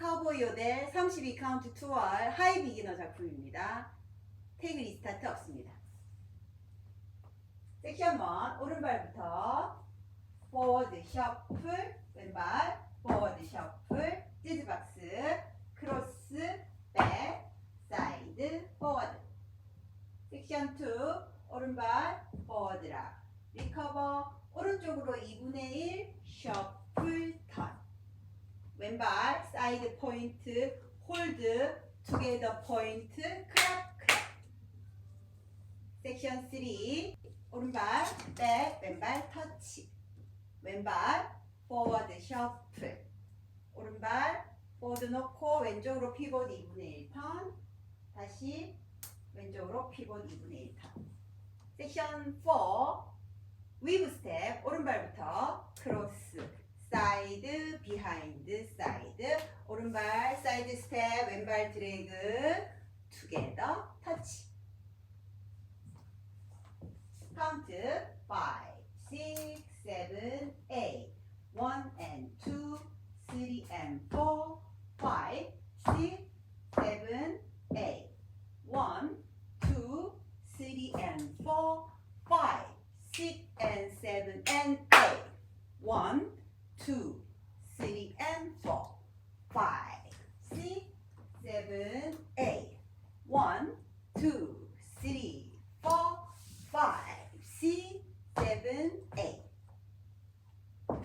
카우보이 모델 32 카운트 투월 하이 비기너 작품입니다. 태그 리스타트 없습니다. 섹션 1 오른발부터 포워드 셔플 왼발 포워드 셔플 재즈박스 크로스 백 사이드 포워드 섹션 2 오른발 포워드락 리커버 오른쪽으로 2분의 1 셔플 턴 왼발 사이드 포인트 홀드 투게더 포인트 크랍 크랍 섹션 3 오른발 백 왼발 터치. 왼발 포워드 셔플. 오른발 포워드 놓고 왼쪽으로 피봇 2분의 1턴. 다시 왼쪽으로 피봇 2분의 1턴. 섹션 4 위브 스텝. 오른발부터 크로스. 사이드 비하인드 오른발 사이드 스텝, 왼발 드래그, 투게더, 터치. 카운트 5, 6, 7, 8. 1 and 2, 3 and 4, 5, 6, 7, 8. 1, 2, 3 and 4, 5, 6 and 7 and 8. 1, 2,